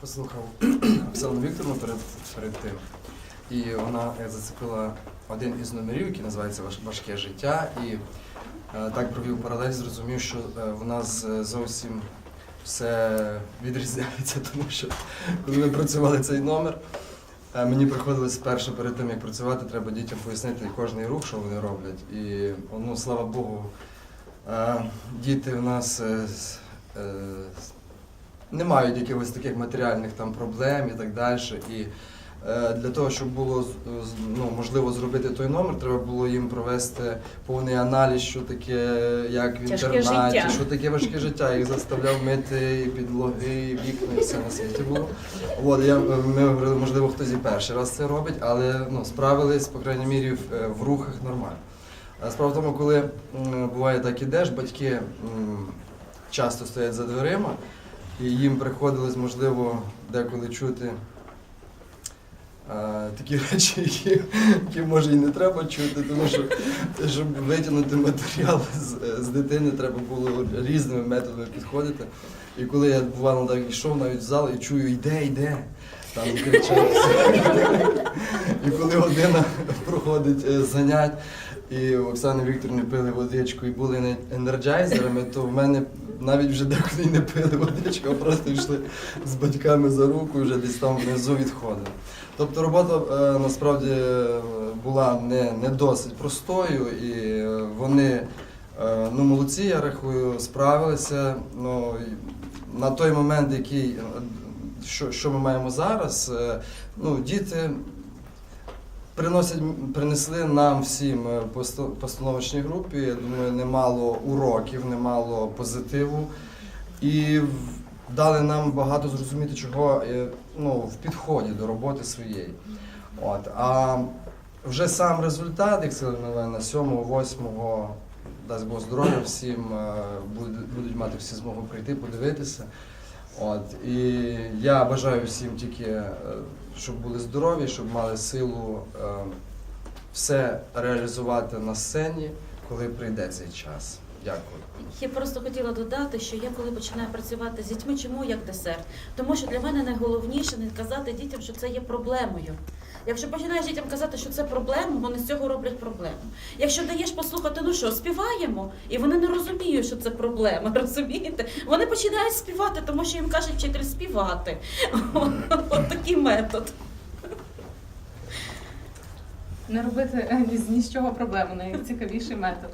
послухав Оксану Вікторовну перед, перед тим. І вона зацепила один із номерів, який називається Важке життя. І е, так провів паралель, зрозумів, що е, в нас е, зовсім все відрізняється, тому що коли ми працювали цей номер, е, мені приходилось спершу перед тим, як працювати, треба дітям пояснити кожний рух, що вони роблять. І ну, слава Богу, діти в нас не мають якихось таких матеріальних там проблем і так далі. І е, для того, щоб було ну, можливо зробити той номер, треба було їм провести повний аналіз, що таке, як в інтернаті, що таке важке життя. Їх заставляв мити і підлоги, і вікна, і все на світі було. От, я, ми говорили, можливо, хтось і перший раз це робить, але ну, справились, по крайній мірі, в, е, в рухах нормально. Справа в тому, коли буває так ідеш, батьки часто стоять за дверима, і їм приходилось, можливо, деколи чути а, такі речі, які, які може і не треба чути, тому що щоб витягнути матеріал з, з дитини, треба було різними методами підходити. І коли я бувало так йшов навіть в зал і чую, йде, йде. Там кричать. І коли година проходить е, занять, і Оксани Вікторівни пили водичку і були енерджайзерами, то в мене навіть вже деколи не пили водичку, а просто йшли з батьками за руку і вже десь там внизу відходили. Тобто робота е, насправді е, була не, не досить простою, і вони ну, молодці, я рахую, справилися. Ну, на той момент, який, що, що ми маємо зараз, е, ну, діти приносять, принесли нам всім е, постановочній групі, я думаю, немало уроків, немало позитиву. І дали нам багато зрозуміти, чого е, ну, в підході до роботи своєї. От. А вже сам результат, як сказали Мелена, 7-8, дасть Бог здоров'я всім, будуть мати всі змогу прийти, подивитися. От. І я бажаю всім тільки, е, щоб були здорові, щоб мали силу е, все реалізувати на сцені, коли прийде цей час. Дякую. Я просто хотіла додати, що я коли починаю працювати з дітьми, чому як десерт? Тому що для мене найголовніше не казати дітям, що це є проблемою. Якщо починаєш дітям казати, що це проблема, вони з цього роблять проблему. Якщо даєш послухати, ну що, співаємо, і вони не розуміють, що це проблема, розумієте? Вони починають співати, тому що їм каже вчитель співати. От такий метод. Не робити е, ні з ні з чого проблему, найцікавіший метод.